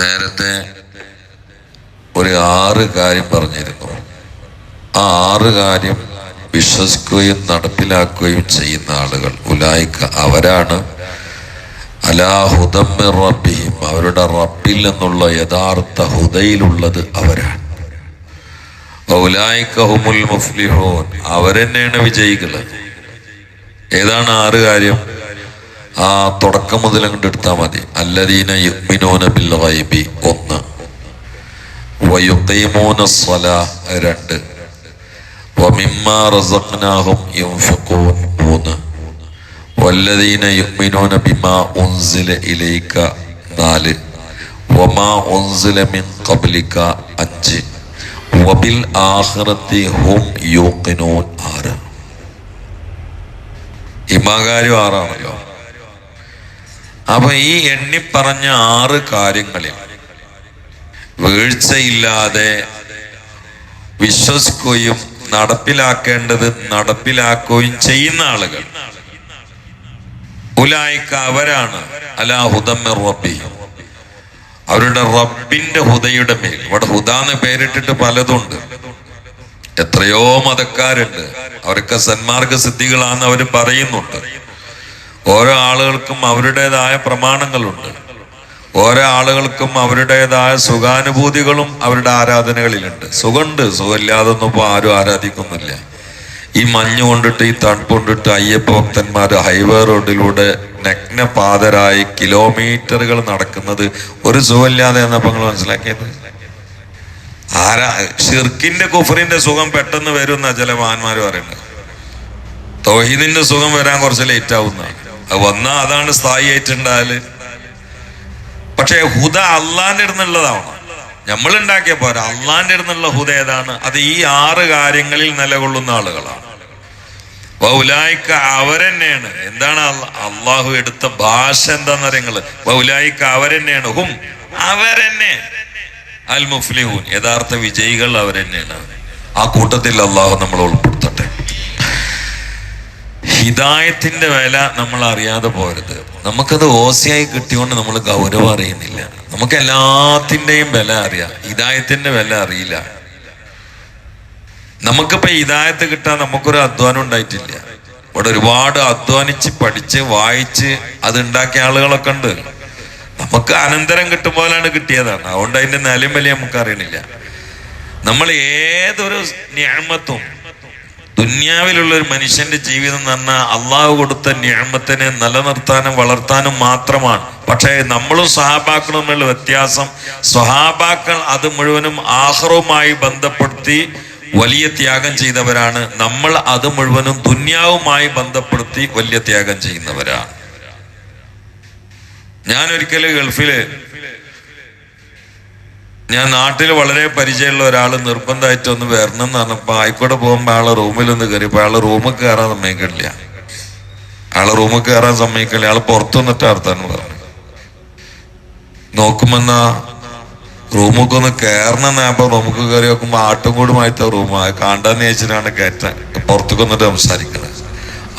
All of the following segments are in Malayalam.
നേരത്തെ ഒരു ആറ് കാര്യം പറഞ്ഞിരുന്നു. ആ ആറ് കാര്യം വിശ്വസിക്കുകയും നടപ്പിലാക്കുകയും ചെയ്യുന്ന ആളുകൾ. ഉലായിക്ക അവരാണ്. അലാ റബ്ബിയും അവരുടെ റബ്ബിൽ നിന്നുള്ള യഥാർത്ഥ ഹുദയിലുള്ളത് അവരാണ്. അവരെന്നെയാണ് വിജയികൾ. ഏതാണ് ആറ് കാര്യം? ആ തുടക്കം മുതൽ അങ്ങോട്ട് എടുത്താൽ മതി. അല്ലദീന യുഗ്മിനോന ബിൽ ഗൈബി ഒന്ന്. വയുഖീമൂന സ്വലാഹ് രണ്ട്. വമിമ്മ റസഖ്നാഹും യുൻഫിഖൂൻ മൂന്ന്. വല്ലദീന യുഗ്മിനോന ബിമാ ഉൻസില ഇലൈക നാല്. വമാ ഉൻസില മിൻ ഖബ്ലിക അഞ്ച്. വബിൽ ആഖിറത്തി ഹും യൂഖിനൂൻ ആറ്. ഇമാകാര്യം ആറാണല്ലോ. അപ്പൊ ഈ എണ്ണിപ്പറഞ്ഞ ആറ് കാര്യങ്ങളിൽ വീഴ്ചയില്ലാതെ വിശ്വസിക്കുകയും നടപ്പിലാക്കേണ്ടത് നടപ്പിലാക്കുകയും ചെയ്യുന്ന ആളുകൾ. ഉലായിക്ക അവരാണ്. അലാ ഹുദമ്മ റബ്ബി അവരുടെ റബ്ബിന്റെ ഹുദയുടെ മേൽ. ഇവിടെ ഹുദ എന്ന് പേരിട്ടിട്ട് പലതുണ്ട്. എത്രയോ മതക്കാരുണ്ട്. അവരൊക്കെ സന്മാർഗ സിദ്ധികളാന്ന് അവർ പറയുന്നുണ്ട്. ഓരോ ആളുകൾക്കും അവരുടേതായ പ്രമാണങ്ങളുണ്ട്. ഓരോ ആളുകൾക്കും അവരുടേതായ സുഖാനുഭൂതികളും അവരുടെ ആരാധനകളിലുണ്ട്. സുഖമുണ്ട് സുഖമില്ലാതൊന്നും ഇപ്പോൾ ആരും ആരാധിക്കുന്നില്ല. ഈ മഞ്ഞ് കൊണ്ടിട്ട് ഈ തണുപ്പ് കൊണ്ടിട്ട് അയ്യപ്പ ഭക്തന്മാർ ഹൈവേ റോഡിലൂടെ നഗ്നപാതരായി കിലോമീറ്ററുകൾ നടക്കുന്നത് ഒരു സുഖമില്ലാതെ എന്നപ്പോൾ നിങ്ങൾ മനസ്സിലാക്കിയത്? ആരാ ഷിർക്കിന്റെ കുഫറിന്റെ സുഖം പെട്ടെന്ന് വരും എന്നാ ചില മഹാന്മാർ പറയുന്നത്. തൗഹീദിന്റെ സുഖം വരാൻ കുറച്ച് ലേറ്റ് ആവുന്ന വന്നാ അതാണ് സ്ഥായി ആയിട്ടുണ്ടായാൽ പക്ഷേ ഹുദ അള്ളാന്റെ അടുന്നുള്ളതാവണം നമ്മൾ ഉണ്ടാക്കിയ പോരാ അള്ളാന്റെ അടുന്നുള്ള ഹുദ ഏതാണ്? അത് ഈ ആറ് കാര്യങ്ങളിൽ നിലകൊള്ളുന്ന ആളുകളാണ്. വൗലായിക്ക അവരെന്നെയാണ്. എന്താണ് അള്ള- അള്ളാഹു എടുത്ത ഭാഷ എന്താന്ന് അറിയങ്ങൾ? വൗലായിക്ക അവരെന്നെയാണ്. ഹും അവരെന്നെ. അൽ മുഫ്ലിഹൂൻ യഥാർത്ഥ വിജയികൾ അവരെന്നെയാണ്. ആ കൂട്ടത്തിൽ അള്ളാഹു നമ്മൾ ഉൾപ്പെടുത്തട്ടെ ഹിദായത്തിന്റെ വില നമ്മൾ അറിയാതെ പോരുത്. നമുക്കത് ഓസയായി കിട്ടിയോണ്ട് നമ്മൾ ഗൗരവം അറിയുന്നില്ല. നമുക്ക് എല്ലാത്തിന്റെയും വില അറിയാം. ഹിദായത്തിന്റെ വില അറിയില്ല. നമുക്കിപ്പോ ഹിദായത്ത് കിട്ടാൻ നമുക്കൊരു അധ്വാനം ഉണ്ടായിട്ടില്ല. ഇവിടെ ഒരുപാട് അധ്വാനിച്ച് പഠിച്ച് വായിച്ച് അത് ഉണ്ടാക്കിയ ആളുകളൊക്കെ ഉണ്ട്. നമുക്ക് അനന്തരം കിട്ടും പോലാണ് കിട്ടിയതാണ്. അതുകൊണ്ട് അതിന്റെ നിലയും വലിയ നമുക്ക് അറിയണില്ല നമ്മൾ ഏതൊരു ഞാമത്തും ദുന്യാവിലുള്ള ഒരു മനുഷ്യന്റെ ജീവിതം എന്ന് പറഞ്ഞാൽ അള്ളാഹു കൊടുത്ത ഞാമത്തിനെ നിലനിർത്താനും വളർത്താനും മാത്രമാണ്. പക്ഷേ നമ്മളും സഹാബാക്കളും തമ്മിലുള്ള വ്യത്യാസം സഹാബാക്കൾ അത് മുഴുവനും ആഹ്റവുമായി ബന്ധപ്പെടുത്തി വലിയ ത്യാഗം ചെയ്തവരാണ്. നമ്മൾ അത് മുഴുവനും ദുന്യാവുമായി ബന്ധപ്പെടുത്തി വലിയ ത്യാഗം ചെയ്യുന്നവരാണ്. ഞാൻ ഒരിക്കൽ ഗൾഫിൽ ഞാൻ നാട്ടിൽ വളരെ പരിചയമുള്ള ഒരാൾ നിർബന്ധമായിട്ട് ഒന്ന് വരണം എന്ന് പറഞ്ഞപ്പോ ആയിക്കോട്ടെ പോകുമ്പോ ആളെ റൂമിലൊന്ന് കയറിയപ്പോ ആളെ റൂമിൽ കയറാൻ സമ്മതിക്കില്ല. ആളെ റൂമിൽ കയറാൻ സമ്മതിക്കില്ല. ആൾ പുറത്തു നിന്നിട്ട് അർത്ഥം പറഞ്ഞു. നോക്കുമെന്നാ റൂമൊക്കെ ഒന്ന് കയറണം അപ്പൊ റൂമൊക്കെ കയറി നോക്കുമ്പോ ആട്ടും കൂടുമായിട്ട് റൂമ. കാണ്ടാന്ന് ചോദിച്ചിട്ടാണ് കയറ്റാൻ പുറത്തൊക്കെ വന്നിട്ട് സംസാരിക്കുന്നത്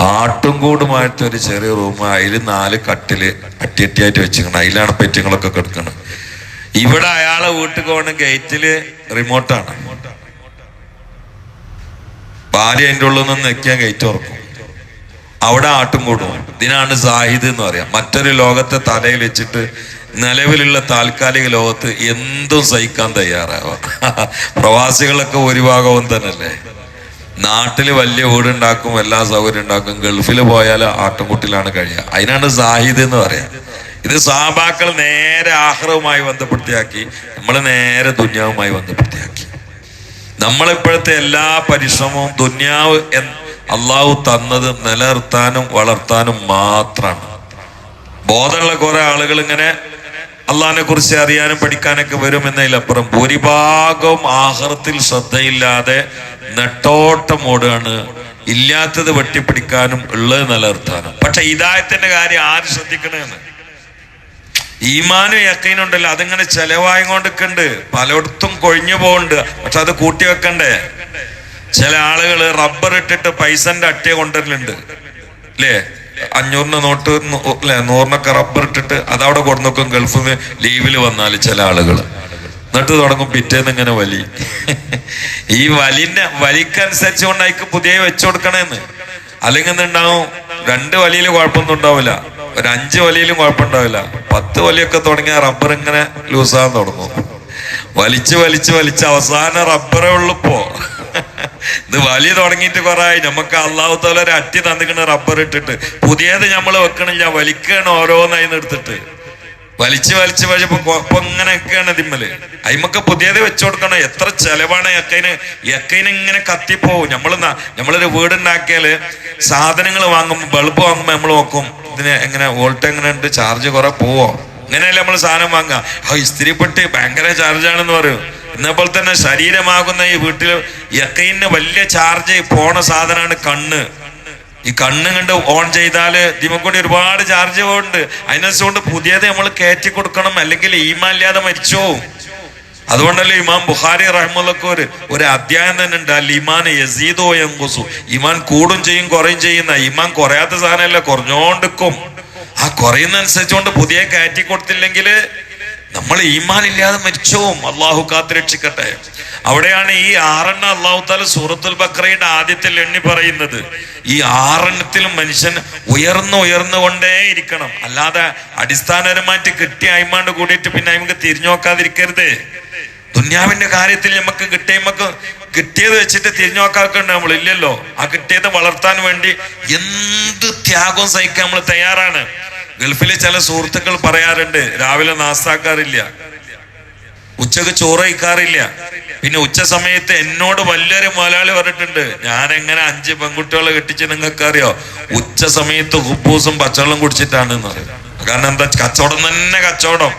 ആട്ടും കൂടുമായിട്ട് ഒരു ചെറിയ റൂം അതിൽ നാല് കട്ടിൽ അട്ടി അട്ടിയായിട്ട് വെച്ചിരിക്കണം അതിലാണ് പെറ്റുങ്ങളൊക്കെ കിടക്കുന്നത് ഇവിടെ അയാളെ വീട്ടിൽ പോകണ ഗേറ്റിൽ റിമോട്ടാണ്. ഭാര്യ അതിന്റെ ഉള്ളിൽ നിന്ന് നിൽക്കാൻ ഗേറ്റ് തുറക്കും. അവിടെ ആട്ടും കൂടും. ഇതിനാണ് സാഹിദ് എന്ന് പറയാം. മറ്റൊരു ലോകത്തെ തലയിൽ വെച്ചിട്ട് നിലവിലുള്ള താൽക്കാലിക ലോകത്ത് എന്തും സഹിക്കാൻ തയ്യാറാവാം. പ്രവാസികളൊക്കെ ഒരു ഭാഗവും തന്നെയല്ലേ? നാട്ടിൽ വലിയ വീടുണ്ടാക്കും എല്ലാ സൗകര്യം ഉണ്ടാക്കും ഗൾഫിൽ പോയാൽ ആട്ടുംകുട്ടിലാണ് കഴിയുക. അതിനാണ് സാഹിദ് എന്ന് പറയാം. ഇത് സാബാക്കൾ നേരെ ആഹ്റവുമായി ബന്ധപ്പെടുത്തിയാക്കി നമ്മൾ നേരെ ദുന്യാവുമായി ബന്ധപ്പെടുത്തിയാക്കി. നമ്മളിപ്പോഴത്തെ എല്ലാ പരിശ്രമവും ദുന്യാവ് അള്ളാഹു തന്നത് നിലനിർത്താനും വളർത്താനും മാത്രമാണ്. ബോധമുള്ള കുറെ ആളുകൾ ഇങ്ങനെ അള്ളാഹിനെ കുറിച്ച് അറിയാനും പഠിക്കാനൊക്കെ വരും എന്നതിലപ്പുറം ഭൂരിഭാഗവും ആഹ്റത്തിൽ ശ്രദ്ധയില്ലാതെ നെട്ടോട്ടം ഓടുകയാണ് ഇല്ലാത്തത് വെട്ടിപ്പിടിക്കാനും ഉള്ളത് നിലനിർത്താനും. പക്ഷെ ഇതായത്തിന്റെ കാര്യം ആര് ശ്രദ്ധിക്കണമെന്ന് ഈമാനും യക്കീനുണ്ടല്ലോ അതിങ്ങനെ ചെലവായി കൊണ്ടിരിക്കുന്നുണ്ട് പലയിടത്തും കൊഴിഞ്ഞു പോകുന്നുണ്ട് പക്ഷെ അത് കൂട്ടി വെക്കണ്ടേ? ചില ആളുകൾ റബ്ബർ ഇട്ടിട്ട് പൈസന്റെ അട്ടിയെ കൊണ്ടുവരലുണ്ട്. അല്ലേ അഞ്ഞൂറിന് നോട്ട് അല്ലെ നൂറിനൊക്കെ റബ്ബർ ഇട്ടിട്ട് അതവിടെ കൊടുന്നോക്കും ഗൾഫിൽ നിന്ന് ലീവിൽ വന്നാൽ ചില ആളുകൾ എന്നിട്ട് തുടങ്ങും പിറ്റേന്ന് ഇങ്ങനെ വലി. ഈ വലിന്റെ വലിക്കനുസരിച്ച് കൊണ്ട് അതിക്ക് പുതിയ വെച്ചു കൊടുക്കണേന്ന്. അല്ലെങ്കിൽ ഉണ്ടാവും രണ്ട് വലിയിൽ കുഴപ്പമൊന്നും ഉണ്ടാവില്ല. ഒരു അഞ്ച് വലിയിലും കുഴപ്പമുണ്ടാവില്ല. പത്ത് വലിയൊക്കെ തുടങ്ങിയ റബ്ബർ ഇങ്ങനെ ലൂസാകാൻ തുടങ്ങും. വലിച്ച് വലിച്ച് വലിച്ച് അവസാനം റബ്ബറേ ഉള്ളിപ്പോ ഇത് വലി തുടങ്ങിയിട്ട് കുറേ നമുക്ക് അള്ളാഹു താല ഒരു അറ്റി തന്നിക്കണ റബ്ബർ ഇട്ടിട്ട്. പുതിയത് നമ്മൾ വെക്കണില്ല. വലിക്കണം ഓരോന്നായി എടുത്തിട്ട്. വലിച്ച് വലിച്ച് വലിച്ചപ്പോ ഒക്കെയാണ് ഇതിമ്മൽ അയിമക്ക് പുതിയത് വെച്ചു കൊടുക്കണം. എത്ര ചെലവാണ് എക്കൈന് എക്കൈന് ഇങ്ങനെ കത്തിപ്പോവും. നമ്മൾ ന- നമ്മളൊരു വീടുണ്ടാക്കിയാൽ സാധനങ്ങൾ വാങ്ങുമ്പോ ബൾബ് വാങ്ങുമ്പോ നമ്മൾ നോക്കും ഇതിന് എങ്ങനെ വോൾട്ട് എങ്ങനെ ഉണ്ട്? ചാർജ് കുറെ പോവോ? ഇങ്ങനെയല്ലേ നമ്മൾ സാധനം വാങ്ങുക. ആ ഇസ്തിരിപ്പെട്ട് ഭയങ്കര ചാർജാണെന്ന് പറയും. ഇന്നപ്പോലെ തന്നെ ശരീരമാകുന്ന ഈ വീട്ടിൽ എക്കൈന് വലിയ ചാർജ് പോണ സാധനമാണ് കണ്ണ്. ഈ കണ്ണ് കണ്ട് ഓൺ ചെയ്താൽ ദിമക്കൂടി ഒരുപാട് ചാർജ് പോകുന്നുണ്ട് അതിനനുസരിച്ചുകൊണ്ട് പുതിയത് നമ്മൾ കയറ്റി കൊടുക്കണം. അല്ലെങ്കിൽ ഈമാൻ ഇല്ലാതെ മരിച്ചു അതുകൊണ്ടല്ലേ ഇമാം ബുഹാരി റഹ്മുള്ളക്ക് ഒരു ഒരു അധ്യായം തന്നെ ഉണ്ട്. അല്ല ഇമാൻ യസീദോ എങ്കുസു ഇമാൻ കൂടും ചെയ്യും കുറയും ചെയ്യുന്ന. ഇമാൻ കുറയാത്ത സാധനമല്ല കുറഞ്ഞോണ്ടിക്കും ആ കുറയുന്ന അനുസരിച്ചുകൊണ്ട് പുതിയ കയറ്റി കൊടുത്തില്ലെങ്കിൽ നമ്മൾ ഈമാൻ ഇല്ലാതെ മരിച്ചോം അള്ളാഹു കാത്ത് രക്ഷിക്കട്ടെ അവിടെയാണ് ഈ ആറെണ്ണ അള്ളാഹു താല സൂറത്തുൽ ബക്രയുടെ ആദ്യത്തിൽ എണ്ണി പറയുന്നത്. ഈ ആറെണ്ണത്തിലും മനുഷ്യൻ ഉയർന്നു ഉയർന്നു കൊണ്ടേ ഇരിക്കണം. അല്ലാതെ അടിസ്ഥാനപരമായിട്ട് കിട്ടിയ അയിമാണ്ട് കൂടിയിട്ട് പിന്നെ അയിമക്ക് തിരിഞ്ഞു നോക്കാതിരിക്കരുത്. ദുന്യാവിന്റെ കാര്യത്തിൽ നമുക്ക് കിട്ടിയ നമുക്ക് കിട്ടിയത് വെച്ചിട്ട് തിരിഞ്ഞു നമ്മൾ ഇല്ലല്ലോ. ആ കിട്ടിയത് വളർത്താൻ വേണ്ടി എന്ത് ത്യാഗവും സഹിക്കാൻ നമ്മൾ തയ്യാറാണ്. ഗൾഫിലെ ചില സുഹൃത്തുക്കൾ പറയാറുണ്ട് രാവിലെ നാസ്താക്കാറില്ല ഉച്ചയ്ക്ക് ചോറ് കഴിക്കാറില്ല. പിന്നെ ഉച്ച സമയത്ത് എന്നോട് വലിയൊരു മുതലാളി പറഞ്ഞിട്ടുണ്ട് ഞാൻ എങ്ങനെ അഞ്ച് പെൺകുട്ടികളെ കെട്ടിച്ച് നിങ്ങൾക്ക് അറിയോ ഉച്ച സമയത്ത് ഉപ്പൂസും പച്ചവെള്ളം കുടിച്ചിട്ടാണ് എന്ന് കാരണം എന്താ കച്ചവടം തന്നെ കച്ചവടം.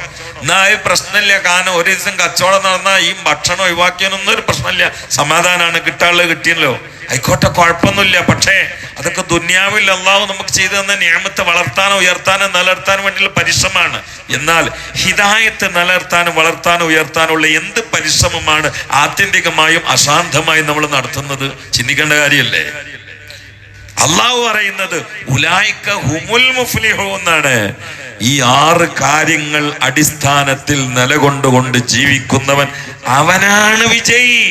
എന്നാ ഈ പ്രശ്നമില്ല കാരണം ഒരു ദിവസം കച്ചവടം നടന്നാൽ ഈ ഭക്ഷണം ഒഴിവാക്കിയാനൊന്നും ഒരു പ്രശ്നമില്ല. സമാധാനമാണ് കിട്ടാനുള്ളത് കിട്ടിയല്ലോ. ആയിക്കോട്ടെ കുഴപ്പമൊന്നുമില്ല. പക്ഷേ അതൊക്കെ ദുന്യാവിൽ അള്ളാഹു നമുക്ക് ചെയ്തു തന്ന നിയമത്തെ വളർത്താനോ ഉയർത്താനോ നിലനിർത്താനോ വേണ്ടിയുള്ള പരിശ്രമമാണ്. എന്നാൽ ഹിദായത്ത് നിലനിർത്താനും വളർത്താനും ഉയർത്താനുള്ള എന്ത് പരിശ്രമമാണ് ആത്യന്തികമായും അശാന്തമായും നമ്മൾ നടത്തുന്നത്? ചിന്തിക്കേണ്ട കാര്യമല്ലേ? അള്ളാഹു പറയുന്നത് ഉലായിക്ക ഹുമുൽ എന്നാണ് ഈ ആറ് കാര്യങ്ങൾ അടിസ്ഥാനത്തിൽ നിലകൊണ്ടുകൊണ്ട് ജീവിക്കുന്നവൻ അവനാണ് വിജയി.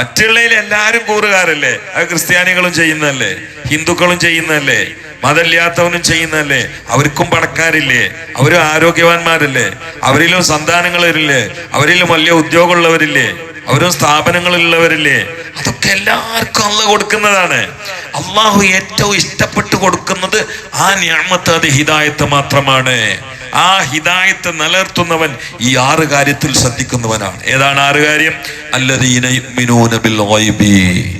മറ്റുള്ളതിൽ എല്ലാരും കൂറുകാരല്ലേ? അത് ക്രിസ്ത്യാനികളും ചെയ്യുന്നല്ലേ ഹിന്ദുക്കളും ചെയ്യുന്നല്ലേ മതമില്ലാത്തവനും ചെയ്യുന്നല്ലേ അവർക്കും പടക്കാരില്ലേ അവരും ആരോഗ്യവാന്മാരല്ലേ? അവരിലും സന്താനങ്ങളില്ലേ? അവരിലും വലിയ ഉദ്യോഗമുള്ളവരില്ലേ? അവരും സ്ഥാപനങ്ങളിലുള്ളവരില്ലേ? അതൊക്കെ എല്ലാവർക്കും അള്ള കൊടുക്കുന്നതാണ്. അള്ളാഹു ഏറ്റവും ഇഷ്ടപ്പെട്ട് കൊടുക്കുന്നത് ആ ഞാമത്ത് അത് ഹിതായത്ത് മാത്രമാണ്. ആ ഹിതായത്ത് നിലനിർത്തുന്നവൻ ഈ ആറ് കാര്യത്തിൽ ശ്രദ്ധിക്കുന്നവനാണ്. ഏതാണ് ആറ് കാര്യം? അല്ലദീന യുഅ്മിനൂന ബിൽ ഗൈബി.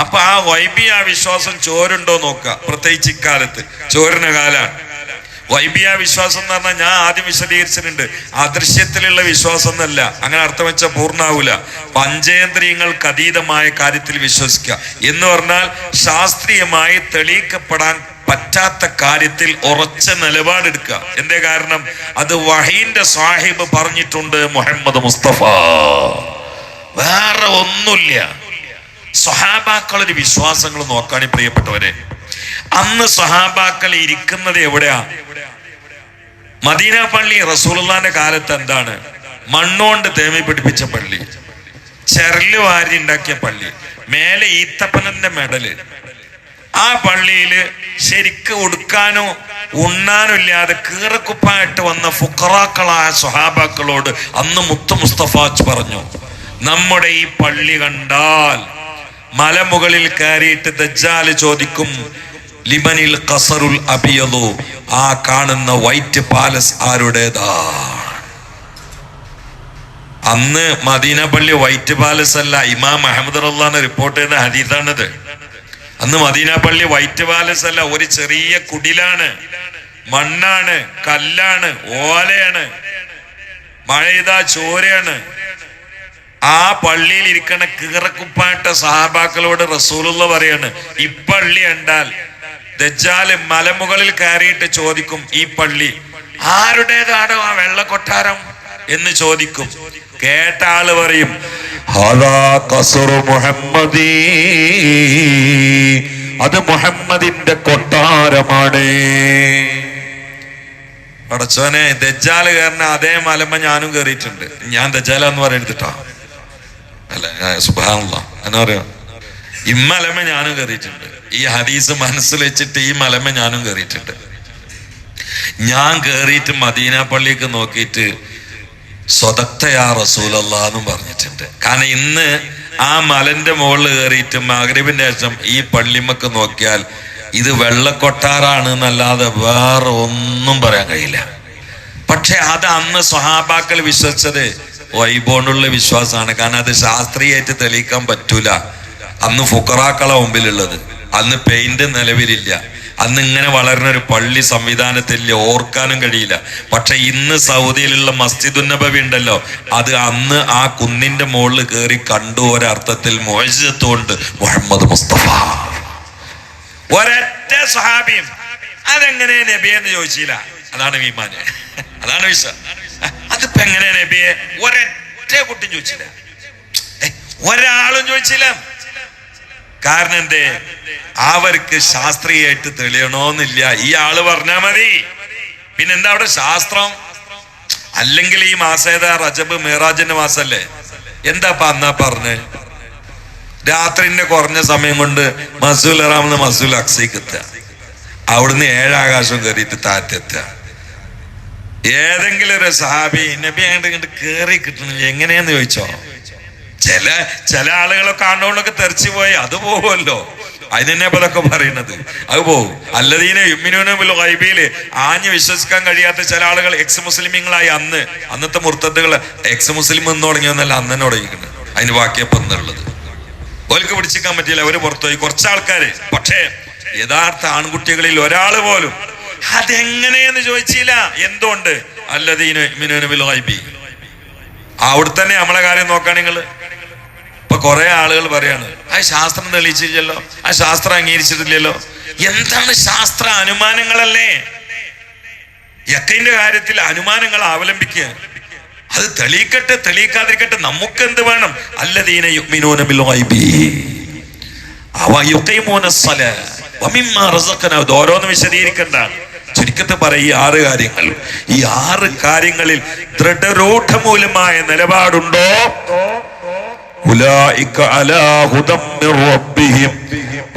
അപ്പൊ ആ വൈബി ആ വിശ്വാസം ചോരുണ്ടോ നോക്കുക. പ്രത്യേകിച്ച് ഇക്കാലത്ത്. ചോരുന്ന കാലാണ്. വൈബിയ വിശ്വാസം എന്ന് പറഞ്ഞാൽ ഞാൻ ആദ്യം വിശദീകരിച്ചിട്ടുണ്ട്. അദൃശ്യത്തിലുള്ള വിശ്വാസം എന്നല്ല. അങ്ങനെ അർത്ഥം വെച്ചാൽ പൂർണാവൂല. പഞ്ചേന്ദ്രിയങ്ങൾക്ക് അതീതമായ കാര്യത്തിൽ വിശ്വസിക്കുക. എന്ന് പറഞ്ഞാൽ ശാസ്ത്രീയമായി തെളിയിക്കപ്പെടാൻ പറ്റാത്ത കാര്യത്തിൽ ഉറച്ച നിലപാടെടുക്കുക. എന്തേ കാരണം? അത് വഹീന്റെ സാഹിബ് പറഞ്ഞിട്ടുണ്ട് മുഹമ്മദ് മുസ്തഫ. വേറെ ഒന്നുമില്ല. സ്വഹാബാക്കളൊരു വിശ്വാസങ്ങൾ നോക്കാണ് പ്രിയപ്പെട്ടവരെ. അന്ന് സ്വഹാബാക്കൾ ഇരിക്കുന്നത് എവിടെയാ? മദീന പള്ളി റസൂലുള്ളാന്റെ കാലത്ത് എന്താണ്? മണ്ണുകൊണ്ട് തേമി പിടിപ്പിച്ച പള്ളി. ചെരൽ വാരി ഉണ്ടാക്കിയ പള്ളി. മേലെ ഈത്തപ്പനന്റെ മെഡൽ. ആ പള്ളിയിൽ ശരിക്ക് ഉടുക്കാനോ ഉണ്ണാനോ ഇല്ലാതെ കീറക്കുപ്പായിട്ട് വന്ന ഫുക്കറാക്കളായ സ്വഹാബാക്കളോട് അന്ന് മുത്തു മുസ്തഫാജ് പറഞ്ഞു നമ്മുടെ ഈ പള്ളി കണ്ടാൽ മലമുകളിൽ കയറിയിട്ട് ദജ്ജാൽ ചോദിക്കും ലിമനിൽ കസറുൽ അബിയലു ആ കാണുന്ന വൈറ്റ് പാലസ് ആരുടേതാ? അന്ന് മദീന പള്ളി വൈറ്റ് പാലസ് അല്ല ഇമാം അഹമ്മദ് റഹ്ലാന്ന് റിപ്പോർട്ട് ചെയ്യുന്ന ഹരീതാണിത് അന്ന് മദീന പള്ളി വൈറ്റ് പാലസ് അല്ല ഒരു ചെറിയ കുടിലാണ് മണ്ണാണ് കല്ലാണ് ഓലയാണ് മഴ ചോരയാണ്. ആ പള്ളിയിൽ ഇരിക്കണ കീറക്കുപ്പായിട്ട സഹാബാക്കളോട് റസൂലുള്ള പറയാണ് ഇപ്പള്ളി പള്ളി കണ്ടാൽ ദജ്ജാൽ മലമുകളിൽ കയറിയിട്ട് ചോദിക്കും ഈ പള്ളി ആരുടേതാണോ ആ വെള്ളക്കൊട്ടാരം? എന്ന് ചോദിക്കും. കേട്ട ആൾ പറയും "ഹദാ ഖസ്റു മുഹമ്മദീ. അത് മുഹമ്മദിന്റെ കൊട്ടാരമാണ്. പടച്ചോനെ ദജ്ജാൽ കയറിന് അതേ മലമ്മ ഞാനും കയറിയിട്ടുണ്ട്. ഞാൻ ദജ്ജാലെന്ന് പറയെടുത്തിട്ടാ അല്ല സുബാനുള്ള എന്നാ പറയാ? ഇമ്മലമ ഞാനും കയറിയിട്ടുണ്ട്. ഈ ഹദീസ് മനസ്സിൽ വെച്ചിട്ട് ഈ മലമ ഞാനും കയറിയിട്ടുണ്ട് ഞാൻ കയറിയിട്ട് മദീന പള്ളിക്ക് നോക്കിയിട്ട് സ്വതക്തയാ റസൂലെന്നും പറഞ്ഞിട്ടുണ്ട്. കാരണം ഇന്ന് ആ മലന്റെ മുകളിൽ കയറിയിട്ട് മകരീബിന്റെ ശേഷം ഈ പള്ളിമക്ക് നോക്കിയാൽ ഇത് വെള്ളക്കൊട്ടാറാണ് എന്നല്ലാതെ വേറെ ഒന്നും പറയാൻ കഴിയില്ല. പക്ഷെ അത് അന്ന് സ്വഹാബാക്കൾ വിശ്വസിച്ചത് വൈബോണ്ടുള്ള വിശ്വാസമാണ്. കാരണം അത് ശാസ്ത്രീയമായിട്ട് തെളിയിക്കാൻ പറ്റൂല. അന്ന് ഫുക്കറാക്കളെ മുമ്പിലുള്ളത്. അന്ന് പെയിന്റ് നിലവിലില്ല. അന്ന് ഇങ്ങനെ വളരുന്ന ഒരു പള്ളി സംവിധാനത്തില്ല ഓർക്കാനും കഴിയില്ല. പക്ഷെ ഇന്ന് സൗദിയിലുള്ള മസ്ജിദുൻ നബവി ഉണ്ടല്ലോ. അത് അന്ന് ആ കുന്നിന്റെ മുകളിൽ കയറി കണ്ടു ഒരർത്ഥത്തിൽ മോചിതത്തുകൊണ്ട് മുഹമ്മദ് മുസ്തഫ. ഒരൊറ്റ സഹാബിയും അതെങ്ങനെ നബിയെന്ന് ചോദിച്ചില്ല. അതാണ് വിമാന് അതാണ് വിസ അതിപ്പോ എങ്ങനെ നബിയെ? ഒരൊറ്റ കുട്ടി ചോദിച്ചില്ല. ഒരാളും ചോദിച്ചില്ല. കാരണം എന്തേ? അവർക്ക് ശാസ്ത്രീയമായിട്ട് തെളിയണോന്നില്ല. ഈ ആൾ പറഞ്ഞാ മതി. പിന്നെന്താ അവിടെ ശാസ്ത്രം? അല്ലെങ്കിൽ ഈ മാസേത റജബ് മേറാജിന്റെ മാസല്ലേ? എന്താ അന്നാ പറഞ്ഞ്? രാത്രിന്റെ കുറഞ്ഞ സമയം കൊണ്ട് മസൂൽ അറാമെന്ന് മസൂൽ അക്സൈക്ക് എത്തുക. അവിടുന്ന് ഏഴാകാശം കയറിയിട്ട് താറ്റെത്തുക ഏതെങ്കിലും ഒരു സഹാബി നബി അങ്ങോട്ട് കേറി കിട്ടണില്ല? എങ്ങനെയാന്ന് ചോദിച്ചോ? ചില ചില ആളുകളെ കാണുകൊണ്ടൊക്കെ തെറിച്ചു പോയി. അത് പോകുമല്ലോ അതിനെ ഇതൊക്കെ പറയുന്നത്. അത് പോകും അല്ലതീനെ യുമിനൂനും ഹൈബിയിൽ ആഞ്ഞ് വിശ്വസിക്കാൻ കഴിയാത്ത ചില ആളുകൾ എക്സ് മുസ്ലിമീങ്ങളായി അന്ന് അന്നത്തെ മുർത്തത്തുകൾ എക്സ് മുസ്ലിം എന്ന് തുടങ്ങിയൊന്നല്ല അന്ന് തന്നെ തുടങ്ങിക്കുന്നത് അതിന് ബാക്കിയപ്പം എന്നുള്ളത് ഓൽക്ക് പിടിച്ചിക്കാൻ പറ്റിയില്ല. അവർ പുറത്തുപോയി കുറച്ച് ആൾക്കാര്. പക്ഷേ യഥാർത്ഥ ആൺകുട്ടികളിൽ ഒരാൾ പോലും അതെങ്ങനെയെന്ന് ചോദിച്ചില്ല. എന്തുകൊണ്ട്? അല്ലതീന് മിനുവിന് ബിൽ ഗൈബി. അവിടെ തന്നെ നമ്മളെ കാര്യം നോക്കാൻ നിങ്ങൾ. ഇപ്പൊ കുറെ ആളുകൾ പറയാണ് ആ ശാസ്ത്രം തെളിയിച്ചില്ലല്ലോ ആ ശാസ്ത്രം അംഗീകരിച്ചിട്ടില്ലല്ലോ. എന്താണ് ശാസ്ത്ര അനുമാനങ്ങളല്ലേ? യക്കൈന്റെ കാര്യത്തിൽ അനുമാനങ്ങൾ അവലംബിക്കുക. അത് തെളിയിക്കട്ടെ തെളിയിക്കാതിരിക്കട്ടെ നമുക്ക് എന്ത് വേണം? അല്ലദീന ഓരോന്ന് വിശദീകരിക്കണ്ട ചുരുക്കത്തിൽ പറയും ഈ ആറ് കാര്യങ്ങൾ. ഈ ആറ് കാര്യങ്ങളിൽ ദൃഢരൂഢമൂലമായ നിലപാടുണ്ടോ? ഉലായിക على هدى من ربهم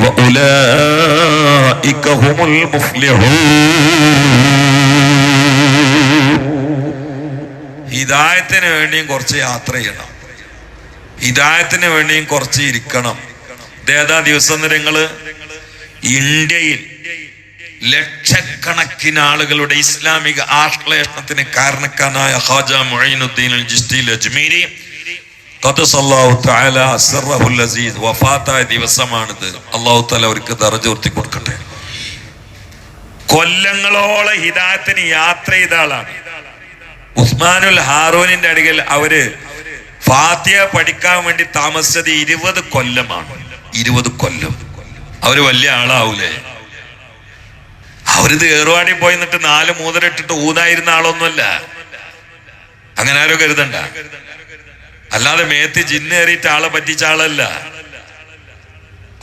വഉലായിക هم المفلحون ഹിദായത്തിന് വേണ്ടിയും കുറച്ച് യാത്ര ചെയ്യണം. ഹിദായത്തിന് വേണ്ടിയും കുറച്ച് ഇരിക്കണം. ഇതേതാ ദിവസം നിങ്ങൾ ഇന്ത്യയിൽ ലക്ഷക്കണക്കിന് ആളുകളുടെ ഇസ്ലാമിക ആശ്ലേഷണത്തിന് കാരണക്കാരനായ ഹാജ മുഈനുദ്ദീൻ അൽ ജിസ്തി അജ്മീരി ദിവസമാണിത്. അള്ളാഹു താല അവർക്ക് ദർജ ഉയർത്തി കൊടുക്കട്ടെ. കൊല്ലങ്ങളോളം ഹിദായത്തിന് യാത്ര ചെയ്ത ആളാണ്. ഉസ്മാനുൽ ഹാറൂനിന്റെ അടികൾ അവർ ഫാത്തിയ പഠിക്കാൻ വേണ്ടി താമസിച്ചത് ഇരുപത് കൊല്ലമാണ്. ഇരുപത് കൊല്ലം. അവർ വലിയ ആളാവൂലേ? അവരിത് ഏറുവാടി പോയി നിന്നിട്ട് നാല് മൂന്നര ഇട്ടിട്ട് ഊതായിരുന്ന ആളൊന്നുമല്ല. അങ്ങനെ ആരോ കരുതണ്ട. അല്ലാതെ മേത്ത് ജിന്നേറിയിട്ട് ആളെ പറ്റിച്ച ആളല്ല.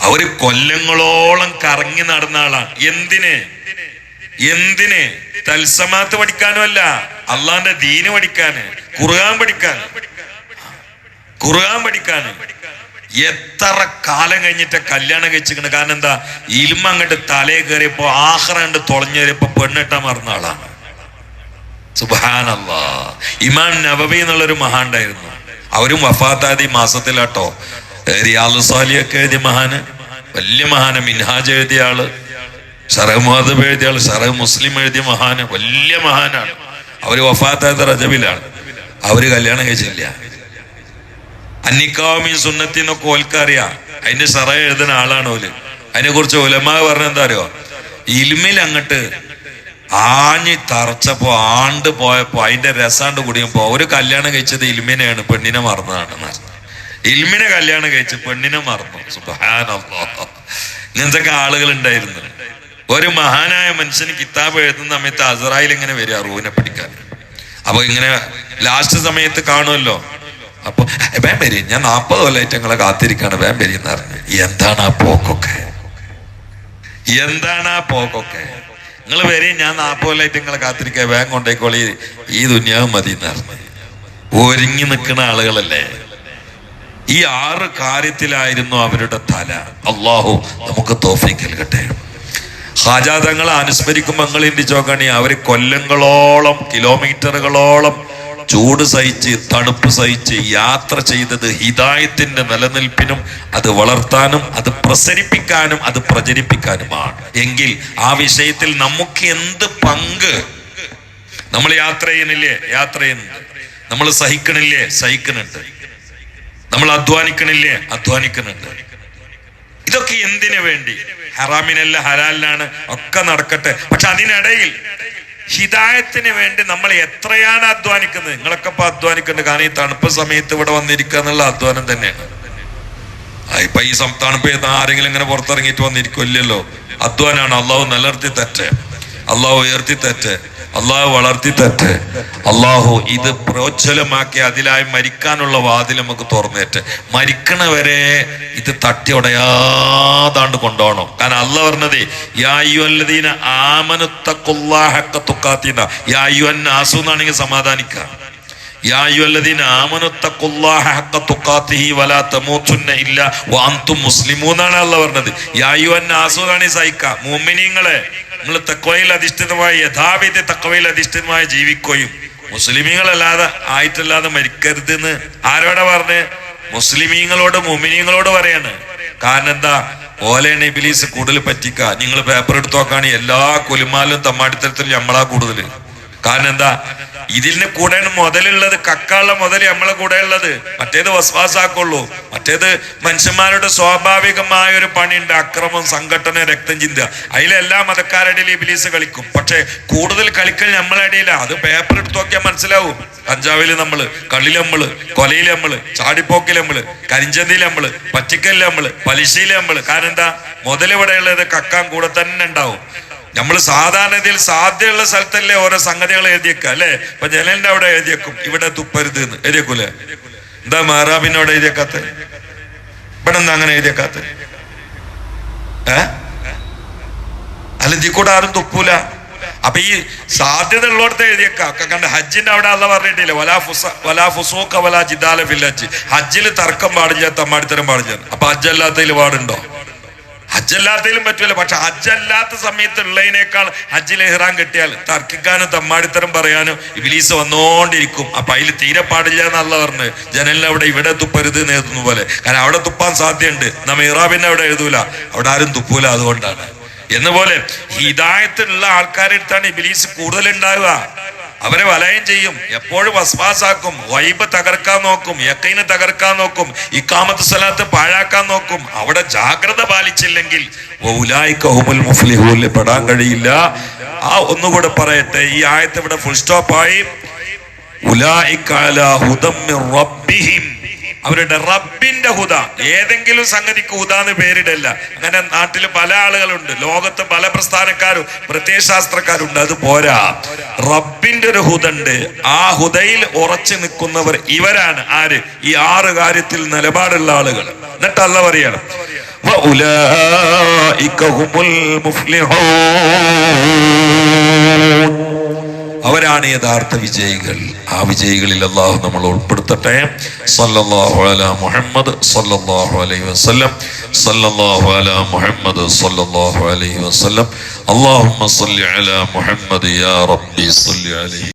അവർ കൊല്ലങ്ങളോളം കറങ്ങി നടന്ന ആളാണ്. എന്തിന്? എന്തിന്? തൽസമാത്ത് പഠിക്കാനും അല്ല അള്ളാന്റെ ദീന് പഠിക്കാന് കുറുകാൻ പഠിക്കാൻ. കുറുകാൻ പഠിക്കാന് എത്ര കാലം കഴിഞ്ഞിട്ട് കല്യാണം കഴിച്ചിരിക്കണ? കാരണം എന്താ? ഇൽമ അങ്ങോട്ട് തലയെ കയറിയപ്പോ ആഹ്റ കണ്ട് തുളഞ്ഞേറിയപ്പോ പെണ്ണിട്ട മറന്ന ആളാണ്. സുബാനല്ല ഇമാൻ നബബി എന്നുള്ളൊരു മഹാണ്ടായിരുന്നു. അവരും വഫാത്താദി മാസത്തിലാട്ടോ. റിയാദ് സാലിയൊക്കെ എഴുതിയ മഹാന്. വലിയ മഹാന് മിൻഹാജ് എഴുതിയ ആൾ. ഷറഹ് മുഹദബ് എഴുതിയ ആൾ ഷറഹ് മുസ്ലിം എഴുതിയ മഹാന്. വലിയ മഹാനാണ്. അവർ വഫാത്തായത് റജബിലാണ്. അവർ കല്യാണം കഴിച്ചില്ല. അന്നിക്കാമി സുന്നത്തി എന്നൊക്കെ ഓൽക്കറിയാം. അതിന്റെ ഷറ എഴുതുന്ന ആളാണ് ഓൽ. അതിനെ കുറിച്ച് ഉലമാ പറഞ്ഞ എന്താ അറിയോ? ഇൽമിൽ അങ്ങട്ട് ആഞ്ഞി തറച്ചപ്പോ ആണ്ട് പോയപ്പോ അതിന്റെ രസാണ്ട് കുടിയുമ്പോ ഒരു കല്യാണം കഴിച്ചത് ഇൽമിനെയാണ് പെണ്ണിനെ മറന്നതാണ് ഇൽമിനെ കല്യാണം കഴിച്ച് പെണ്ണിനെ മറന്നു. ഇങ്ങനത്തെ ആളുകൾ ഉണ്ടായിരുന്നു ഒരു മഹാനായ മനുഷ്യന് കിതാബ് എഴുതുന്ന സമയത്ത് അസറായിൽ ഇങ്ങനെ വരിക റൂവിനെ പിടിക്കാൻ. അപ്പൊ ഇങ്ങനെ ലാസ്റ്റ് സമയത്ത് കാണുമല്ലോ. അപ്പൊ വേം വരി ഞാൻ നാൽപ്പത് കൊല്ലായിട്ട് ഞങ്ങളെ കാത്തിരിക്കാണ് വേം വരി എന്ന് പറഞ്ഞു. എന്താണ് ആ പോക്കൊക്കെ? എന്താണ് ആ പോക്കൊക്കെ? നിങ്ങൾ വരെയും ഞാൻ നാപ്പോലായിട്ട് നിങ്ങളെ കാത്തിരിക്കുക വേഗം കൊണ്ടേക്കോളി. ഈ ദുന്യാവ് മതി ഒരുങ്ങി നിൽക്കുന്ന ആളുകളല്ലേ? ഈ ആറ് കാര്യത്തിലായിരുന്നു അവരുടെ തല. അള്ളാഹു നമുക്ക് തോഫിക്ക് നൽകട്ടെ. ഹാജാതങ്ങളെ അനുസ്മരിക്കുമ്പോൾ നിങ്ങൾ ചിന്തിച്ച് ചോക്കണി അവർ കൊല്ലങ്ങളോളം കിലോമീറ്ററുകളോളം ചൂട് സഹിച്ച് തണുപ്പ് സഹിച്ച് യാത്ര ചെയ്തത് ഹിതായത്തിന്റെ നിലനിൽപ്പിനും അത് വളർത്താനും അത് പ്രസരിപ്പിക്കാനും അത് പ്രചരിപ്പിക്കാനുമാണ്. എങ്കിൽ ആ വിഷയത്തിൽ നമുക്ക് എന്ത് പങ്ക്? നമ്മൾ യാത്ര ചെയ്യുന്നില്ലേ? യാത്ര ചെയ്യുന്നുണ്ട്. നമ്മൾ സഹിക്കണില്ലേ? സഹിക്കുന്നുണ്ട്. നമ്മൾ അധ്വാനിക്കണില്ലേ? അധ്വാനിക്കുന്നുണ്ട്. ഇതൊക്കെ എന്തിനു വേണ്ടി? ഹറാമിനല്ല ഹലാലിനാണ്. ഒക്കെ നടക്കട്ടെ. പക്ഷെ അതിനിടയിൽ ഹിദായത്തിന് വേണ്ടി നമ്മൾ എത്രയാണ് അധ്വാനിക്കുന്നത്? നിങ്ങളൊക്കെ ഇപ്പൊ അധ്വാനിക്കുന്നുണ്ട്. കാരണം ഈ തണുപ്പ് സമയത്ത് ഇവിടെ വന്നിരിക്കുക എന്നുള്ള അധ്വാനം തന്നെയാണ്. ഇപ്പൊ ഈ തണുപ്പ് ആരെങ്കിലും ഇങ്ങനെ പുറത്തിറങ്ങിയിട്ട് വന്നിരിക്കില്ലല്ലോ അധ്വാനാണ്. അള്ളാഹു നിലർത്തി തെറ്റ് അള്ളാഹു ഉയർത്തി തെറ്റ് അള്ളാഹു വളർത്തി തട്ടെ അള്ളാഹു ഇത് പ്രോജ്വലമാക്കി അതിലായി മരിക്കാനുള്ള വാതിൽ നമുക്ക് തുറന്നേറ്റ്. മരിക്കണവരെ ഇത് തട്ടി ഉടയാതാണ്ട് കൊണ്ടുപോകണം കാരണം അല്ല പറഞ്ഞത് യായുവല്ലദീന ആമനുത്തക്കുല്ലാഹക്കത്തുക്കാത്തീന യായുവൻ ആസു എന്നാണെങ്കിൽ സമാധാനിക്കുക മുസ്ലിമൂൻ എന്നാണ് പറഞ്ഞത്. യാ അയ്യുഹൻ നാസു എന്നാണ് ഈ സഹിക്ക മുഅ്മിനീങ്ങളെ നിങ്ങൾ തഖ്വയിൽ അധിഷ്ഠിതമായി യഥാവിധി തക്കവയിൽ അധിഷ്ഠിതമായി ജീവിക്കുകയും മുസ്ലിമീങ്ങളല്ലാതെ ആയിട്ടല്ലാതെ മരിക്കരുത് എന്ന് ആരോടെ പറഞ്ഞ്? മുസ്ലിമീങ്ങളോട് മുമിനീങ്ങളോട് പറയാണ്. കാരണം എന്താ? ഓലയാണ് ഇബിലീസ് കൂടുതൽ പറ്റിക്ക. നിങ്ങൾ പേപ്പർ എടുത്തു നോക്കുകയാണെങ്കിൽ എല്ലാ കുലുമാലും തമ്മാടിത്തരത്തിലും നമ്മളാ കൂടുതൽ കാരണം എന്താ? ഇതിന് കൂടെയാണ് മുതലുള്ളത്. കക്കാനുള്ള മുതൽ നമ്മളെ കൂടെ ഉള്ളത് മറ്റേത് വസ്വാസാക്കുള്ളൂ. മറ്റേത് മനുഷ്യന്മാരുടെ സ്വാഭാവികമായ ഒരു പണിയുണ്ട്. അക്രമം സംഘടന രക്തം ചിന്ത അതിലെല്ലാ മതക്കാരുടെ ഇബിലീസ് കളിക്കും. പക്ഷെ കൂടുതൽ കളിക്കൽ നമ്മളെ ഇടയില. അത് പേപ്പർ എടുത്ത് നോക്കിയാൽ മനസ്സിലാവും. കഞ്ചാവിൽ നമ്മൾ കള്ളിൽ നമ്മൾ കൊലയിൽ നമ്മൾ ചാടിപ്പോക്കിൽ നമ്മൾ കരിഞ്ചന്തയിൽ നമ്മൾ പറ്റിക്കലിൽ നമ്മൾ പലിശയിൽ നമ്മൾ. കാരണം എന്താ? മുതലിവിടെയുള്ളത് കക്കാൻ കൂടെ തന്നെ ഉണ്ടാവും. നമ്മൾ സാധാരണ ഇതിൽ സാധ്യതയുള്ള സ്ഥലത്തല്ലേ ഓരോ സംഗതികൾ എഴുതിയേക്ക അല്ലെ? ഇപ്പൊ ജനലിന്റെ അവിടെ എഴുതിയേക്കും ഇവിടെ തുപ്പരുത് എന്ന് എഴുതിയേക്കൂലേ? എന്താ മാറാബിന്റെ അവിടെ എഴുതിയേക്കാത്ത? ഇവിടെ എന്താ അങ്ങനെ എഴുതിയേക്കാത്ത? ഏ? അല്ല ഇതിൽ കൂടെ ആരും തുപ്പൂല. അപ്പൊ ഈ സാധ്യത ഉള്ളിടത്ത് എഴുതിയേക്ക. ഹജ്ജിന്റെ അവിടെ അല്ല പറഞ്ഞിട്ടില്ല വലാ ഫുസ വലാ വലാ ജിദാല ഫിൽ ഹജ്ജ്. ഹജ്ജിൽ തർക്കം പാടില്ല തമ്മാടിത്തരം പാടില്ല. അപ്പൊ ഹജ്ജല്ലാത്തതിൽ പാടുണ്ടോ? ഹജ്ജല്ലാത്തതിലും പറ്റൂല. പക്ഷെ ഹജ്ജല്ലാത്ത സമയത്ത് ഉള്ളതിനേക്കാൾ ഹജ്ജിൽ എഹ്റാൻ കിട്ടിയാൽ തർക്കിക്കാനും തമ്മാടിത്തരം പറയാനും ഇബിലീസ് വന്നോണ്ടിരിക്കും. അപ്പൊ അതിൽ തീരെ പാടില്ല എന്നല്ല പറഞ്ഞ് ജനലിൽ അവിടെ ഇവിടെ തുപ്പരുത് എന്ന് പോലെ. കാരണം അവിടെ തുപ്പാൻ സാധ്യതയുണ്ട്. നമ്മ ഇറാബിനെ അവിടെ എഴുതൂല. അവിടെ ആരും തുപ്പൂല അതുകൊണ്ടാണ്. എന്നുപോലെ പോലെ ഹിദായത്തിലുള്ള ആൾക്കാരുടെ അടുത്താണ് ഇബിലീസ് കൂടുതൽ ഉണ്ടാവുക അവരെ വലയം ചെയ്യും. എപ്പോഴും വസ്വാസാക്കും വൈബ് തകർക്കാൻ നോക്കും. യക്കൈന് തകർക്കാൻ നോക്കും. ഇക്കാമത്ത് സ്ഥലത്ത് പാഴാക്കാൻ നോക്കും. അവിടെ ജാഗ്രത പാലിച്ചില്ലെങ്കിൽ പെടാൻ കഴിയില്ല. ആ ഒന്നുകൂടെ പറയട്ടെ. ഈ ആയത്ത് ഇവിടെ ഫുൾ സ്റ്റോപ്പായി ഉലായിക്കാല ഹുദം റബ്ബിഹിം. അവരുടെ റബ്ബിന്റെ ഹുദ ഏതെങ്കിലും സംഗതിക്ക് ഹുദ എന്ന് പേരിടല്ല അങ്ങനെ നാട്ടിൽ പല ആളുകളുണ്ട് ലോകത്ത് പല പ്രസ്ഥാനക്കാരും പ്രത്യയശാസ്ത്രക്കാരുണ്ട് അത് പോരാ റബ്ബിന്റെ ഒരു ഹുദ ഉണ്ട് ആ ഹുദയിൽ ഉറച്ചു നിൽക്കുന്നവർ ഇവരാണ് ആര് ഈ ആറ് കാര്യത്തിൽ നിലപാടുള്ള ആളുകൾ എന്നിട്ട് അല്ല പറയണം وأولئك هم المفلحون അവരാണ് യഥാർത്ഥ വിജയികൾ. ആ വിജയികളിൽ അള്ളാഹു നമ്മൾ ഉൾപ്പെടുത്തട്ടെ. സല്ലല്ലാഹു അല മുഹമ്മദ് സല്ലല്ലാഹു അലൈഹി വസല്ലം. സല്ലല്ലാഹു അല മുഹമ്മദ് സല്ലല്ലാഹു അലൈഹി വസല്ലം. അള്ളാഹുമ്മ സല്ലി അല മുഹമ്മദ് യാ റബ്ബി സല്ലി അലൈഹി